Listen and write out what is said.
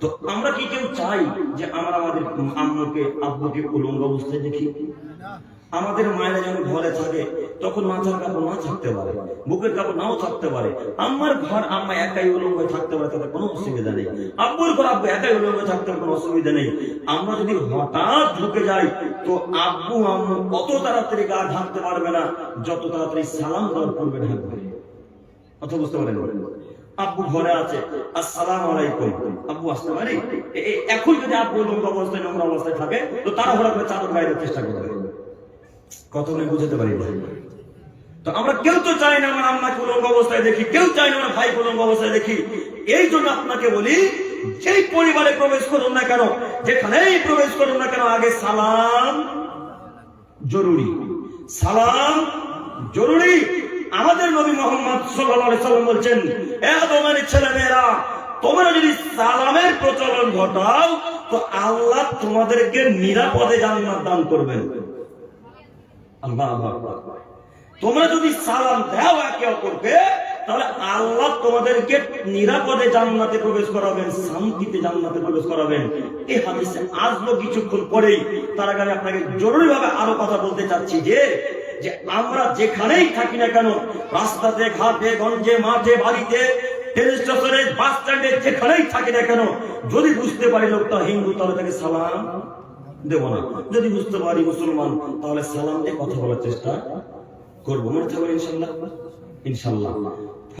তো আমরা কি কেউ চাই যে আমরা আমাদের উলঙ্গ অবস্থায় দেখি? আমাদের মায়েরা যখন ঘরে থাকে, তখন মাথার কাপড় না থাকতে পারে, বুকের কাপড় নাও থাকতে পারে। আমার ঘর আম্মা একাই উলঙ্গ থাকতে পারে, তাতে কোনো অসুবিধা নেই। আব্বুর ঘর আব্বু একাই উলঙ্গ থাকতে পারে, কোনো অসুবিধা নেই। আমরা যদি হঠাৎ ঢুকে যাই, তো আব্বু আম্মু অত তাড়াতাড়ি গা ঢাকতে পারবে না, যত তাড়াতাড়ি সালাম দেওয়ার পূর্বে ঢাকবে কথা বুঝতে পারেন? আব্বু ঘরে আছে। আসসালাম আলাইকুম। আব্বু, আসতে পারি? এখন যদি আব্বু নোংরা অবস্থায় নোংরা অবস্থায় থাকে, তো তারা হঠাৎ করে চাদর গাইতে চেষ্টা করবে। কথা বলে বুঝতে পারি তো আমরা কেউ তো চাই না আমার আম্মাকে উলঙ্গ অবস্থায় দেখি, কেউ চাই না আমার ভাই উলঙ্গ অবস্থায় দেখি। এই জন্য আপনাকে বলি, যেই পরিবারে প্রবেশ করুন না কেন, যেখানেই প্রবেশ করুন না কেন, আগে সালাম জরুরি। সালাম জরুরি। আমাদের নবী মোহাম্মদ সাল্লাম বলছেন, এ আদমের ছেলেমেয়েরা, তোমরা যদি সালামের প্রচলন ঘটাও, তো আল্লাহ তোমাদেরকে নিরাপদে জান্নাত দান করবেন। তোমরা যদি সালাম দাও একে অপরকে, তাহলে আল্লাহ তোমাদেরকে নিরাপদে জান্নাতে প্রবেশ করাবেন, শান্তিতে জান্নাতে প্রবেশ করাবেন। এই হাদিসে আসলো কিছুক্ষণ পরেই। তার আগে আপনাকে জরুরি ভাবে আরও কথা বলতে চাচ্ছি যে যে আমরা যেখানেই থাকি না কেন, রাস্তাতে, ঘাটে, গঞ্জে মাঠে বাড়িতে বাস স্ট্যান্ডে যেখানেই কেন, যদি বুঝতে পারি হিন্দু, তাহলে তাকে সালাম দেব না। যদি বুঝতে পারি মুসলমান, তাহলে সালাম দিয়ে কথা বলার চেষ্টা করব। মনে ইনশাল্লাহ? ইনশাল্লাহ।